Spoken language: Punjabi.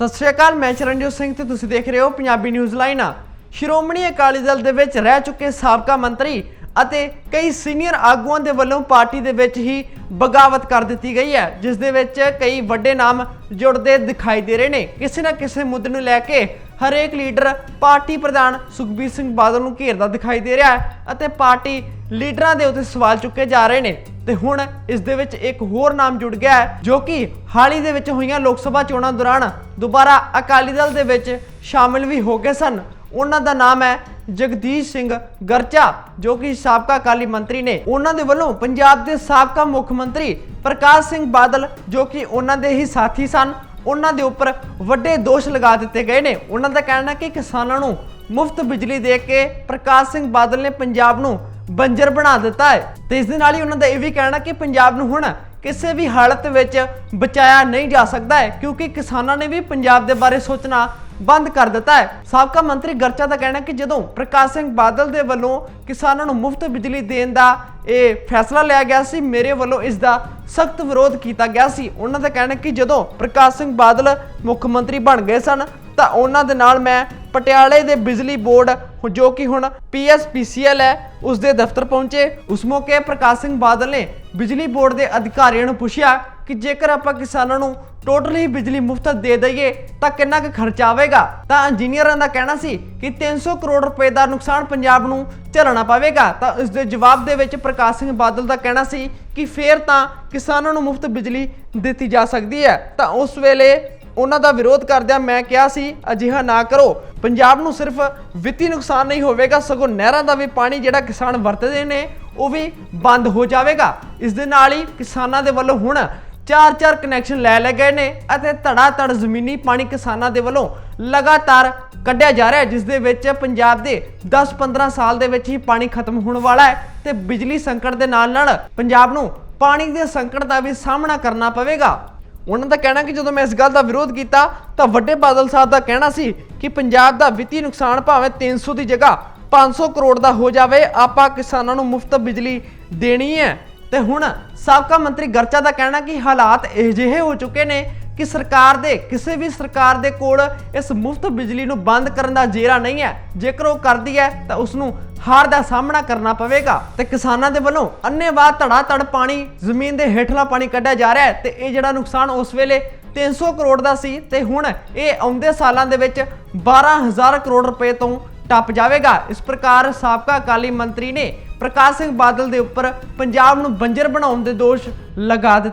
ਸਤਿ ਸ਼੍ਰੀ ਅਕਾਲ, ਮੈਂ ਚਰਨਜੋਤ ਸਿੰਘ ਤੇ ਤੁਸੀਂ ਦੇਖ ਰਹੇ ਹੋ ਪੰਜਾਬੀ ਨਿਊਜ਼ ਲਾਈਨ ਸ਼੍ਰੋਮਣੀ ਅਕਾਲੀ ਦਲ ਦੇ ਵਿੱਚ ਰਹਿ ਚੁੱਕੇ ਸਾਬਕਾ ਮੰਤਰੀ ਅਤੇ ਕਈ ਸੀਨੀਅਰ ਆਗੂਆਂ ਦੇ ਵੱਲੋਂ ਪਾਰਟੀ ਦੇ ਵਿੱਚ ਹੀ ਬਗਾਵਤ ਕਰ ਦਿੱਤੀ ਗਈ ਹੈ, ਜਿਸ ਦੇ ਵਿੱਚ ਕਈ ਵੱਡੇ ਨਾਮ ਜੁੜਦੇ ਦਿਖਾਈ ਦੇ ਰਹੇ ਨੇ। ਕਿਸੇ ਨਾ ਕਿਸੇ ਮੁੱਦੇ ਨੂੰ ਲੈ ਕੇ ਹਰੇਕ ਲੀਡਰ ਪਾਰਟੀ ਪ੍ਰਧਾਨ ਸੁਖਬੀਰ ਸਿੰਘ ਬਾਦਲ ਨੂੰ ਘੇਰਦਾ ਦਿਖਾਈ ਦੇ ਰਿਹਾ ਹੈ ਅਤੇ ਪਾਰਟੀ ਲੀਡਰਾਂ ਦੇ ਉੱਤੇ ਸਵਾਲ ਚੁੱਕੇ ਜਾ ਰਹੇ ਨੇ। ਤੇ ਹੁਣ ਇਸ ਦੇ ਵਿੱਚ ਇੱਕ ਹੋਰ ਨਾਮ ਜੁੜ ਗਿਆ ਹੈ, ਜੋ ਕਿ ਹਾਲ ਹੀ ਦੇ ਵਿੱਚ ਹੋਈਆਂ ਲੋਕ ਸਭਾ ਚੋਣਾਂ ਦੌਰਾਨ ਦੁਬਾਰਾ ਅਕਾਲੀ ਦਲ ਦੇ ਵਿੱਚ ਸ਼ਾਮਿਲ ਵੀ ਹੋ ਗਏ ਸਨ। ਉਹਨਾਂ ਦਾ ਨਾਮ ਹੈ ਜਗਦੀਸ਼ ਸਿੰਘ ਗਰਚਾ, ਜੋ ਕਿ ਸਾਬਕਾ ਅਕਾਲੀ ਮੰਤਰੀ ਨੇ, ਉਹਨਾਂ ਦੇ ਵੱਲੋਂ ਪੰਜਾਬ ਦੇ ਸਾਬਕਾ ਮੁੱਖ ਮੰਤਰੀ ਪ੍ਰਕਾਸ਼ ਸਿੰਘ ਬਾਦਲ, ਜੋ ਕਿ ਉਹਨਾਂ ਦੇ ਹੀ ਸਾਥੀ ਸਨ, ਉਹਨਾਂ ਦੇ ਉੱਪਰ ਵੱਡੇ ਦੋਸ਼ ਲਗਾ ਦਿੱਤੇ ਗਏ ਨੇ। ਉਹਨਾਂ ਦਾ ਕਹਿਣਾ ਕਿ ਕਿਸਾਨਾਂ ਨੂੰ ਮੁਫਤ ਬਿਜਲੀ ਦੇ ਕੇ ਪ੍ਰਕਾਸ਼ ਸਿੰਘ ਬਾਦਲ ਨੇ ਪੰਜਾਬ ਨੂੰ ਬੰਜਰ ਬਣਾ ਦਿੱਤਾ ਹੈ। ਤੇ ਇਸ ਦੇ ਨਾਲ ਹੀ ਉਹਨਾਂ ਦਾ ਇਹ ਵੀ ਕਹਿਣਾ ਕਿ ਪੰਜਾਬ ਨੂੰ ਹੁਣ ਕਿਸੇ ਵੀ ਹਾਲਤ ਵਿੱਚ ਬਚਾਇਆ ਨਹੀਂ ਜਾ ਸਕਦਾ ਹੈ, ਕਿਉਂਕਿ ਕਿਸਾਨਾਂ ਨੇ ਵੀ ਪੰਜਾਬ ਦੇ ਬਾਰੇ ਸੋਚਣਾ ਬੰਦ ਕਰ ਦਿੱਤਾ ਹੈ। ਸਾਬਕਾ ਮੰਤਰੀ ਗਰਚਾ ਦਾ ਕਹਿਣਾ ਕਿ ਜਦੋਂ ਪ੍ਰਕਾਸ਼ ਸਿੰਘ ਬਾਦਲ ਦੇ ਵੱਲੋਂ ਕਿਸਾਨਾਂ ਨੂੰ ਮੁਫਤ ਬਿਜਲੀ ਦੇਣ ਦਾ ਇਹ ਫੈਸਲਾ ਲਿਆ ਗਿਆ ਸੀ, ਮੇਰੇ ਵੱਲੋਂ ਇਸ ਦਾ ਸਖਤ ਵਿਰੋਧ ਕੀਤਾ ਗਿਆ ਸੀ। ਉਹਨਾਂ ਦਾ ਕਹਿਣਾ ਕਿ ਜਦੋਂ ਪ੍ਰਕਾਸ਼ ਸਿੰਘ ਬਾਦਲ ਮੁੱਖ ਮੰਤਰੀ ਬਣ ਗਏ ਸਨ, ਤਾਂ ਉਹਨਾਂ ਦੇ ਨਾਲ ਮੈਂ ਪਟਿਆਲੇ ਦੇ ਬਿਜਲੀ ਬੋਰਡ ਜੋ ਕਿ ਹੁਣ ਪੀਐਸਪੀਸੀਐਲ ਹੈ ਉਸ ਦੇ ਦਫ਼ਤਰ ਪਹੁੰਚੇ। ਉਸ ਮੌਕੇ ਪ੍ਰਕਾਸ਼ ਸਿੰਘ ਬਾਦਲ ਨੇ ਬਿਜਲੀ ਬੋਰਡ ਦੇ ਅਧਿਕਾਰੀਆਂ ਨੂੰ ਪੁੱਛਿਆ ਕਿ ਜੇਕਰ ਆਪਾਂ ਕਿਸਾਨਾਂ ਨੂੰ ਟੋਟਲੀ ਬਿਜਲੀ ਮੁਫਤ ਦੇ ਦਈਏ, ਤਾਂ ਕਿੰਨਾ ਕੁ ਖਰਚਾ ਆਵੇਗਾ? ਤਾਂ ਇੰਜੀਨੀਅਰਾਂ ਦਾ ਕਹਿਣਾ ਸੀ ਕਿ 300 ਕਰੋੜ ਰੁਪਏ ਦਾ ਨੁਕਸਾਨ ਪੰਜਾਬ ਨੂੰ ਝੱਲਣਾ ਪਵੇਗਾ। ਤਾਂ ਇਸ ਦੇ ਜਵਾਬ ਦੇ ਵਿੱਚ ਪ੍ਰਕਾਸ਼ ਸਿੰਘ ਬਾਦਲ ਦਾ ਕਹਿਣਾ ਸੀ ਕਿ ਫੇਰ ਤਾਂ ਕਿਸਾਨਾਂ ਨੂੰ ਮੁਫਤ ਬਿਜਲੀ ਦਿੱਤੀ ਜਾ ਸਕਦੀ ਹੈ। ਤਾਂ ਉਸ ਵੇਲੇ ਉਹਨਾਂ ਦਾ ਵਿਰੋਧ ਕਰਦਿਆਂ ਮੈਂ ਕਿਹਾ ਸੀ, ਅਜਿਹਾ ਨਾ ਕਰੋ। ਪੰਜਾਬ ਨੂੰ ਸਿਰਫ ਵਿੱਤੀ ਨੁਕਸਾਨ ਨਹੀਂ ਹੋਵੇਗਾ, ਸਗੋਂ ਨਹਿਰਾਂ ਦਾ ਵੀ ਪਾਣੀ ਜਿਹੜਾ ਕਿਸਾਨ ਵਰਤਦੇ ਨੇ, ਉਹ ਵੀ ਬੰਦ ਹੋ ਜਾਵੇਗਾ। ਇਸ ਦੇ ਨਾਲ ਹੀ ਕਿਸਾਨਾਂ ਦੇ ਵੱਲੋਂ ਹੁਣ ਚਾਰ ਚਾਰ ਕਨੈਕਸ਼ਨ ਲੈ ਲਏ ਗਏ ਨੇ ਅਤੇ ਧੜਾ ਧੜ ਜ਼ਮੀਨੀ ਪਾਣੀ ਕਿਸਾਨਾਂ ਦੇ ਵੱਲੋਂ ਲਗਾਤਾਰ ਕੱਢਿਆ ਜਾ ਰਿਹਾ ਜਿਸ ਦੇ ਵਿੱਚ ਪੰਜਾਬ ਦੇ 10-15 ਸਾਲ ਦੇ ਵਿੱਚ ਹੀ ਪਾਣੀ ਖਤਮ ਹੋਣ ਵਾਲਾ ਹੈ ਤੇ ਬਿਜਲੀ ਸੰਕਟ ਦੇ ਨਾਲ ਨਾਲ ਪੰਜਾਬ ਨੂੰ ਪਾਣੀ ਦੇ ਸੰਕਟ ਦਾ ਵੀ ਸਾਹਮਣਾ ਕਰਨਾ ਪਵੇਗਾ। ਉਹਨਾਂ ਦਾ ਕਹਿਣਾ ਕਿ ਜਦੋਂ ਮੈਂ ਇਸ ਗੱਲ ਦਾ ਵਿਰੋਧ ਕੀਤਾ, ਤਾਂ ਵੱਡੇ ਬਾਦਲ ਸਾਹਿਬ ਦਾ ਕਹਿਣਾ ਸੀ ਕਿ ਪੰਜਾਬ ਦਾ ਵਿੱਤੀ ਨੁਕਸਾਨ ਭਾਵੇਂ 300 ਦੀ ਜਗ੍ਹਾ 500 ਕਰੋੜ ਦਾ ਹੋ ਜਾਵੇ, ਆਪਾਂ ਕਿਸਾਨਾਂ ਨੂੰ ਮੁਫਤ ਬਿਜਲੀ ਦੇਣੀ ਹੈ। ਤੇ ਹੁਣ ਸਾਬਕਾ ਮੰਤਰੀ ਗਰਚਾ ਦਾ ਕਹਿਣਾ ਕਿ ਹਾਲਾਤ ਅਜਿਹੇ ਹੋ ਚੁੱਕੇ ਨੇ ਕਿ ਸਰਕਾਰ ਦੇ, ਕਿਸੇ ਵੀ ਸਰਕਾਰ ਦੇ ਕੋਲ ਇਸ ਮੁਫਤ ਬਿਜਲੀ ਨੂੰ ਬੰਦ ਕਰਨ ਦਾ ਜੇਰਾ ਨਹੀਂ ਹੈ। ਜੇਕਰ ਉਹ ਕਰਦੀ ਹੈ, ਤਾਂ ਉਸ ਨੂੰ ਹਾਰ ਦਾ ਸਾਹਮਣਾ ਕਰਨਾ ਪਵੇਗਾ। ਤੇ ਕਿਸਾਨਾਂ ਦੇ ਵੱਲੋਂ ਅੰਨੇਵਾਹ ਧੜਾ ਧੜ ਪਾਣੀ, ਜ਼ਮੀਨ ਦੇ ਹੇਠਲਾ ਪਾਣੀ ਕੱਢਿਆ ਜਾ ਰਿਹਾ ਹੈ ਤੇ ਇਹ ਜਿਹੜਾ ਨੁਕਸਾਨ ਉਸ ਵੇਲੇ 300 ਕਰੋੜ ਦਾ ਸੀ ਤੇ ਹੁਣ ਇਹ ਆਉਂਦੇ ਸਾਲਾਂ ਦੇ ਵਿੱਚ 12000 ਕਰੋੜ ਰੁਪਏ ਤੋਂ ਟੱਪ ਜਾਵੇਗਾ। ਇਸ ਪ੍ਰਕਾਰ ਸਾਬਕਾ ਅਕਾਲੀ ਮੰਤਰੀ ਨੇ ਪ੍ਰਕਾਸ਼ ਸਿੰਘ ਬਾਦਲ ਦੇ ਉੱਪਰ ਪੰਜਾਬ ਨੂੰ ਬੰਜਰ ਬਣਾਉਣ ਦੇ ਦੋਸ਼ ਲਗਾ ਦਿੱਤੇ।